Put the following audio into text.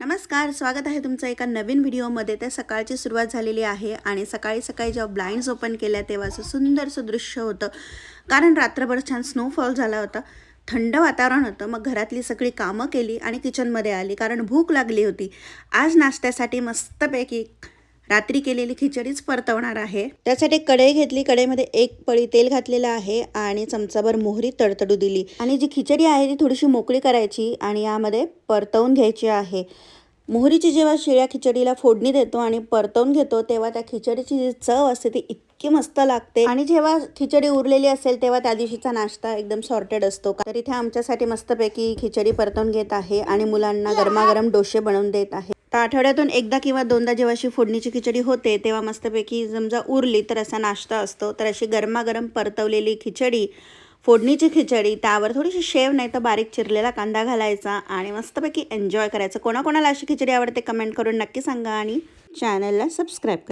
नमस्कार स्वागत आहे तुमचं एका नवीन व्हिडिओमध्ये. तर सकाळची सुरुवात झालेली आहे आणि सकाळी सकाळी जेव्हा ब्लाइंड्स ओपन केल्या तेव्हा असं सुंदरसं दृश्य होतं. कारण रात्रभर छान स्नोफॉल झाला होता. थंड वातावरण होतं. मग घरातली सगळी कामं केली आणि किचनमध्ये आली. कारण भूक लागली होती. आज नाश्त्यासाठी मस्तपैकी रात्री केलेली खिचडीच परतवणार आहे. त्यासाठी कढई घेतली. कढईमध्ये एक पळी तेल घातलेलं आहे आणि चमचाभर मोहरी तडतडू दिली. आणि जी खिचडी आहे ती थोडीशी मोकळी करायची आणि यामध्ये परतवून घ्यायची आहे. मोहरीची जेव्हा शिळ्या खिचडीला फोडणी देतो आणि परतवून घेतो तेव्हा त्या खिचडीची जी चव असते ती इतकी मस्त लागते. आणि जेव्हा खिचडी उरलेली असेल तेव्हा त्या दिवशीचा नाश्ता एकदम सॉर्टेड असतो. तर इथे आमच्यासाठी मस्तपैकी खिचडी परतवून घेत आहे आणि मुलांना गरमागरम डोसे बनवून देत आहे. आठवड्यातून एकदा किंवा दोनदा जेव्हा अशी फोडणीची खिचडी होते तेव्हा मस्तपैकी समजा उरली तर असा नाश्ता असतो. तर अशी गरमागरम परतवलेली खिचडी फोडणीची खिचडी त्यावर थोडीशी शेव नाही तर बारीक चिरलेला कांदा घालायचा आणि मस्तपैकी एन्जॉय करायचं. कोणाकोणाला अशी खिचडी आवडते कमेंट करून नक्की सांगा आणि चॅनलला सबस्क्राईब करा.